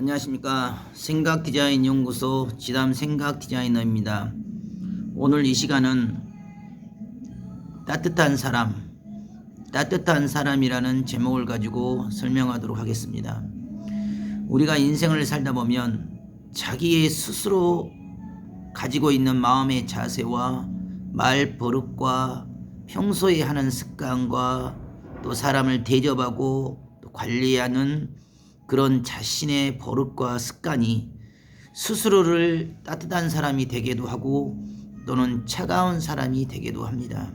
안녕하십니까. 생각 디자인 연구소 지담 생각 디자이너입니다. 오늘 이 시간은 따뜻한 사람 따뜻한 사람이라는 제목을 가지고 설명하도록 하겠습니다. 우리가 인생을 살다 보면 자기의 스스로 가지고 있는 마음의 자세와 말 버릇과 평소에 하는 습관과 또 사람을 대접하고 또 관리하는 그런 자신의 버릇과 습관이 스스로를 따뜻한 사람이 되게도 하고 또는 차가운 사람이 되게도 합니다.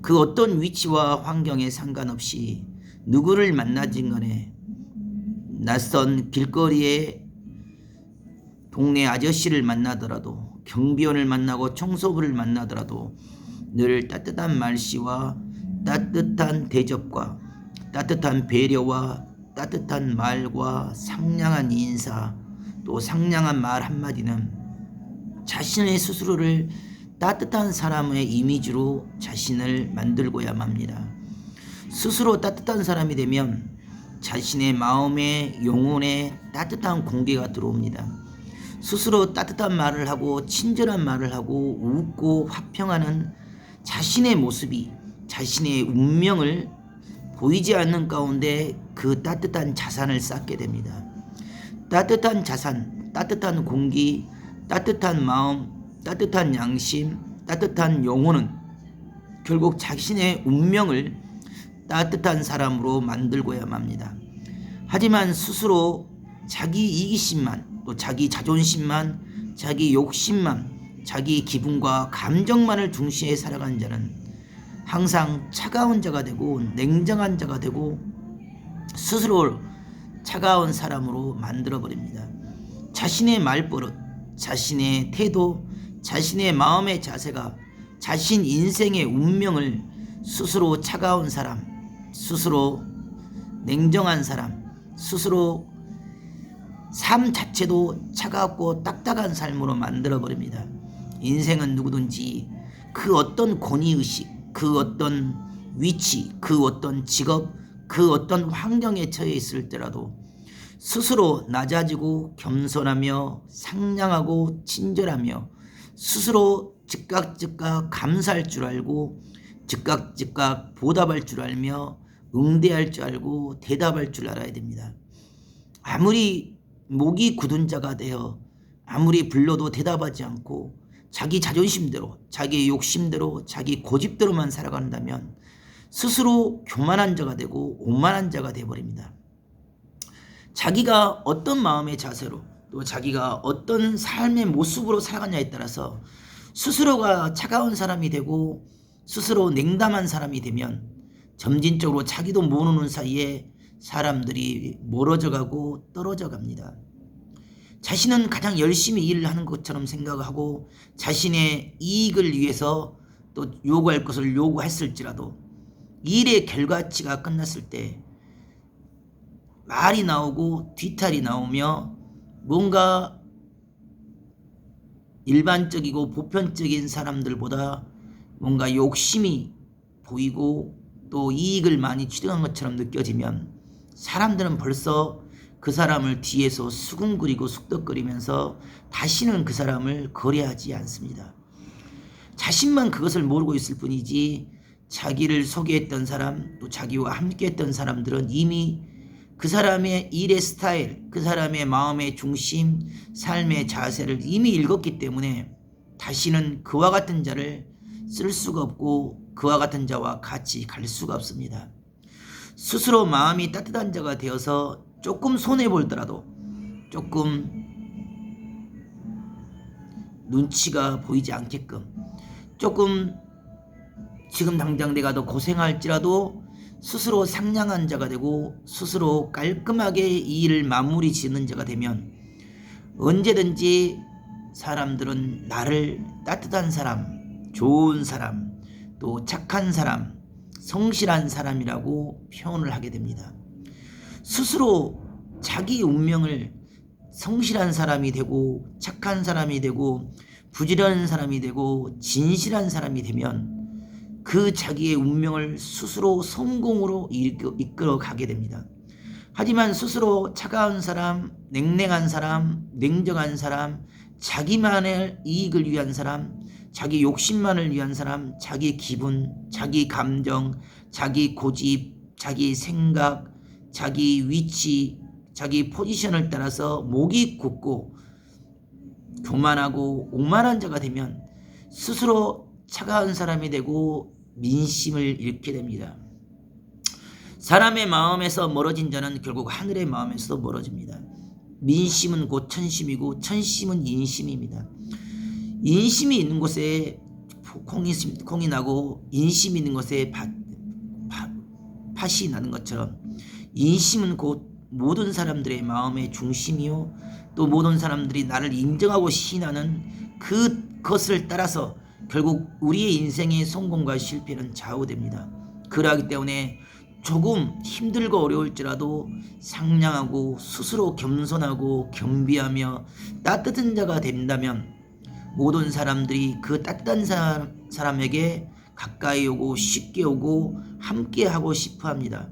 그 어떤 위치와 환경에 상관없이 누구를 만나진 간에 낯선 길거리에 동네 아저씨를 만나더라도 경비원을 만나고 청소부를 만나더라도 늘 따뜻한 말씨와 따뜻한 대접과 따뜻한 배려와 따뜻한 말과 상냥한 인사 또 상냥한 말 한마디는 자신의 스스로를 따뜻한 사람의 이미지로 자신을 만들고야 합니다. 스스로 따뜻한 사람이 되면 자신의 마음에 영혼에 따뜻한 공기가 들어옵니다. 스스로 따뜻한 말을 하고 친절한 말을 하고 웃고 화평하는 자신의 모습이 자신의 운명을 보이지 않는 가운데 그 따뜻한 자산을 쌓게 됩니다. 따뜻한 자산, 따뜻한 공기, 따뜻한 마음, 따뜻한 양심, 따뜻한 영혼은 결국 자신의 운명을 따뜻한 사람으로 만들고야 합니다. 하지만 스스로 자기 이기심만 또 자기 자존심만 자기 욕심만 자기 기분과 감정만을 중시해 살아간 자는 항상 차가운 자가 되고 냉정한 자가 되고 스스로 차가운 사람으로 만들어 버립니다. 자신의 말버릇, 자신의 태도, 자신의 마음의 자세가 자신 인생의 운명을 스스로 차가운 사람, 스스로 냉정한 사람, 스스로 삶 자체도 차갑고 딱딱한 삶으로 만들어 버립니다. 인생은 누구든지 그 어떤 권위 의식, 그 어떤 위치, 그 어떤 직업, 그 어떤 환경에 처해 있을 때라도 스스로 낮아지고 겸손하며 상냥하고 친절하며 스스로 즉각 즉각 감사할 줄 알고 즉각 즉각 보답할 줄 알며 응대할 줄 알고 대답할 줄 알아야 됩니다. 아무리 목이 굳은 자가 되어 아무리 불러도 대답하지 않고 자기 자존심대로 자기 욕심대로 자기 고집대로만 살아간다면 스스로 교만한 자가 되고 오만한 자가 되어버립니다. 자기가 어떤 마음의 자세로 또 자기가 어떤 삶의 모습으로 살아가냐에 따라서 스스로가 차가운 사람이 되고 스스로 냉담한 사람이 되면 점진적으로 자기도 모르는 사이에 사람들이 멀어져 가고 떨어져 갑니다. 자신은 가장 열심히 일을 하는 것처럼 생각하고 자신의 이익을 위해서 또 요구할 것을 요구했을지라도 일의 결과치가 끝났을 때 말이 나오고 뒤탈이 나오며 뭔가 일반적이고 보편적인 사람들보다 뭔가 욕심이 보이고 또 이익을 많이 취득한 것처럼 느껴지면 사람들은 벌써 그 사람을 뒤에서 수군거리고 숙덕거리면서 다시는 그 사람을 거래하지 않습니다. 자신만 그것을 모르고 있을 뿐이지 자기를 소개했던 사람 또 자기와 함께했던 사람들은 이미 그 사람의 일의 스타일, 그 사람의 마음의 중심, 삶의 자세를 이미 읽었기 때문에 다시는 그와 같은 자를 쓸 수가 없고 그와 같은 자와 같이 갈 수가 없습니다. 스스로 마음이 따뜻한 자가 되어서 조금 손해 볼더라도 조금 눈치가 보이지 않게끔 조금 지금 당장 내가 더 고생할지라도 스스로 상냥한 자가 되고 스스로 깔끔하게 이 일을 마무리 짓는 자가 되면 언제든지 사람들은 나를 따뜻한 사람, 좋은 사람, 또 착한 사람, 성실한 사람이라고 표현을 하게 됩니다. 스스로 자기 운명을 성실한 사람이 되고 착한 사람이 되고 부지런한 사람이 되고 진실한 사람이 되면 그 자기의 운명을 스스로 성공으로 이끌어 가게 됩니다. 하지만 스스로 차가운 사람, 냉랭한 사람, 냉정한 사람, 자기만의 이익을 위한 사람, 자기 욕심만을 위한 사람, 자기 기분, 자기 감정, 자기 고집, 자기 생각, 자기 위치, 자기 포지션을 따라서 목이 굳고 교만하고 오만한 자가 되면 스스로 차가운 사람이 되고 민심을 잃게 됩니다. 사람의 마음에서 멀어진 자는 결국 하늘의 마음에서 멀어집니다. 민심은 곧 천심이고 천심은 인심입니다. 인심이 있는 곳에 콩이, 콩이 나고 인심이 있는 곳에 밭, 밭, 팥이 나는 것처럼 인심은 곧 모든 사람들의 마음의 중심이요 또 모든 사람들이 나를 인정하고 시인하는 그것을 따라서 결국 우리의 인생의 성공과 실패는 좌우됩니다. 그러하기 때문에 조금 힘들고 어려울지라도 상냥하고 스스로 겸손하고 겸비하며 따뜻한 자가 된다면 모든 사람들이 그 따뜻한 사람, 사람에게 가까이 오고 쉽게 오고 함께 하고 싶어 합니다.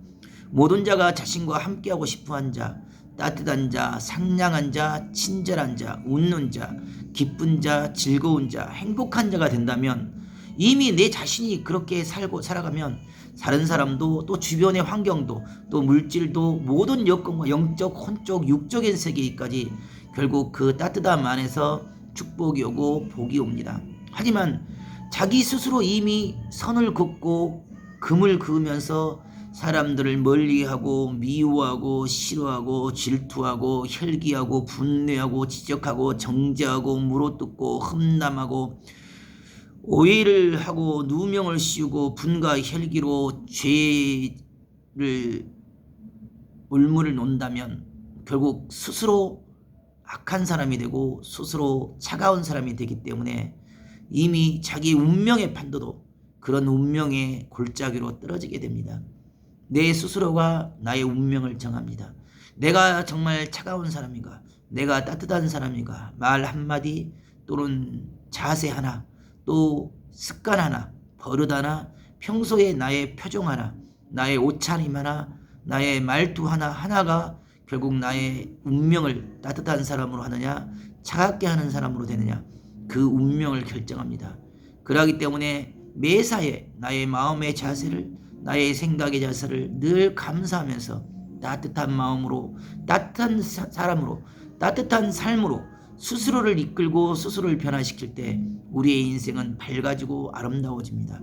모든 자가 자신과 함께 하고 싶어 한 자, 따뜻한 자, 상냥한 자, 친절한 자, 웃는 자, 기쁜 자, 즐거운 자, 행복한 자가 된다면 이미 내 자신이 그렇게 살고 살아가면 다른 사람도 또 주변의 환경도 또 물질도 모든 여건과 영적, 혼적, 육적인 세계까지 결국 그 따뜻함 안에서 축복이 오고 복이 옵니다. 하지만 자기 스스로 이미 선을 긋고 금을 그으면서 사람들을 멀리하고 미워하고 싫어하고 질투하고 혈기하고 분뇌하고 지적하고 정죄하고 물어뜯고 흠남하고 오해를 하고 누명을 씌우고 분과 혈기로 죄를 울물을 논다면 결국 스스로 악한 사람이 되고 스스로 차가운 사람이 되기 때문에 이미 자기 운명의 판도도 그런 운명의 골짜기로 떨어지게 됩니다. 내 스스로가 나의 운명을 정합니다. 내가 정말 차가운 사람인가? 내가 따뜻한 사람인가? 말 한마디 또는 자세 하나 또 습관 하나 버릇 하나 평소에 나의 표정 하나 나의 옷차림 하나 나의 말투 하나 하나가 결국 나의 운명을 따뜻한 사람으로 하느냐 차갑게 하는 사람으로 되느냐 그 운명을 결정합니다. 그러기 때문에 매사에 나의 마음의 자세를 나의 생각의 자세를 늘 감사하면서 따뜻한 마음으로 따뜻한 사람으로 따뜻한 삶으로 스스로를 이끌고 스스로를 변화시킬 때 우리의 인생은 밝아지고 아름다워집니다.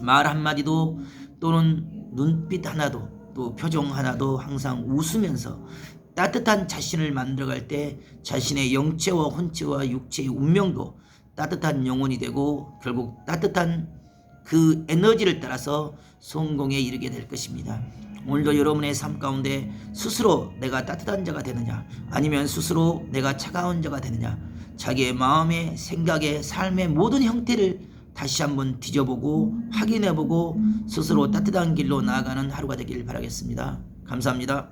말 한마디도 또는 눈빛 하나도 또 표정 하나도 항상 웃으면서 따뜻한 자신을 만들어갈 때 자신의 영체와 혼체와 육체의 운명도 따뜻한 영혼이 되고 결국 따뜻한 그 에너지를 따라서 성공에 이르게 될 것입니다. 오늘도 여러분의 삶 가운데 스스로 내가 따뜻한 자가 되느냐 아니면 스스로 내가 차가운 자가 되느냐 자기의 마음의 생각의 삶의 모든 형태를 다시 한번 뒤져보고 확인해보고 스스로 따뜻한 길로 나아가는 하루가 되길 바라겠습니다. 감사합니다.